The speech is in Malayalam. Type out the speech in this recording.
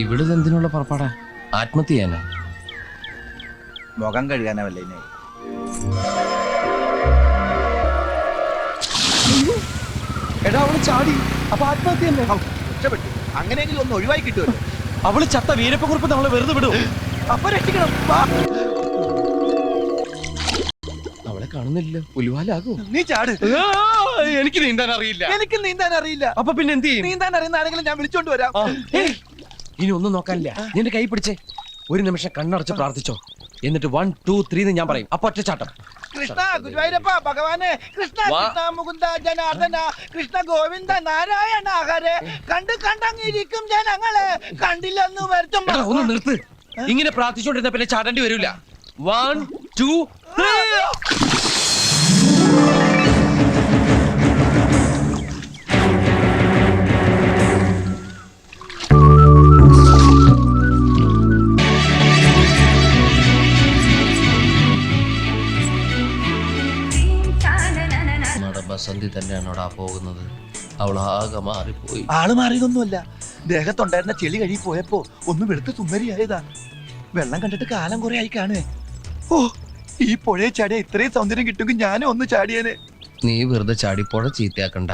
ഇവിടുന്ന് എന്തിനുള്ള പുറപ്പാടാ? ആത്മഹത്യ ചെയ്യാനാ? മുഖം കഴുകാനാവല്ലേ ഇനി? എടാ അവൾ ചാടി. അപ്പൊ ആത്മഹത്യ തന്നെ രക്ഷപ്പെട്ടു. അങ്ങനെയെങ്കിലും ഒന്ന് ഒഴിവായി കിട്ടുമല്ലോ. അവൾ ചത്ത വീരപ്പക്കുറിപ്പ് നമ്മളെ വെറുതെ വിടും. അപ്പൊ രക്ഷിക്കണം. വാ. അവളെ കാണുന്നില്ല പുലിവാലാകൂ. നീ ചാട്. എനിക്ക് നീന്താൻ അറിയില്ല. എനിക്ക് നീന്താൻ അറിയില്ല. അപ്പൊ പിന്നെ എന്ത് ചെയ്യും? നീന്താൻ അറിയുന്ന ആരെങ്കിലും ഞാൻ വിളിച്ചോണ്ട് വരാം. ആ, ഏയ്, ഇനി ഒന്നും നോക്കാനില്ല. നിന്റെ കൈ പിടിച്ചേ ഒരു നിമിഷം കണ്ണടച്ച് പ്രാർത്ഥിച്ചോ. എന്നിട്ട് വൺ ടു ത്രീ എന്ന് ഞാൻ പറയും. അപ്പൊ ഒറ്റച്ചാട്ടം കൃഷ്ണ ഗുരുവായൂരപ്പ ഭഗവാനെ കൃഷ്ണ. കൃഷ്ണ മുകുന്ദ ജനാർദ്ദന കൃഷ്ണ ഗോവിന്ദ നാരായണ ഹരെ. കണ്ട് കണ്ടങ്ങിരിക്കും ജനങ്ങളെ. കണ്ടില്ലെന്ന് വരുത്തും ഒന്ന് നിർത്ത്. ഇങ്ങനെ പ്രാർത്ഥിച്ചോണ്ടിരുന്ന പിന്നെ ചാടേണ്ടി വരില്ല വൺ ടു നമ്മുടെ തന്നെയാണ് അവിടെ പോകുന്നത്. അവൾ ആകെ മാറിപ്പോയി. ആൾ മാറിയതൊന്നുമല്ല. ദേഹത്തുണ്ടായിരുന്ന ചെളി കഴുകി പോയപ്പോ ഒന്ന് വെളുത്ത് തുമ്മരിയായതാ വെള്ളം കണ്ടിട്ട് കാലം കുറെ ആയി കാണുവേ. ഓ ഈ പുഴയെ ചാടിയ ഇത്രയും സൗന്ദര്യം കിട്ടുമെങ്കിൽ ഞാനും ഒന്ന് ചാടിയേനെ. നീ വെറുതെ ചാടിപ്പോഴ ചീത്തയാക്കണ്ട.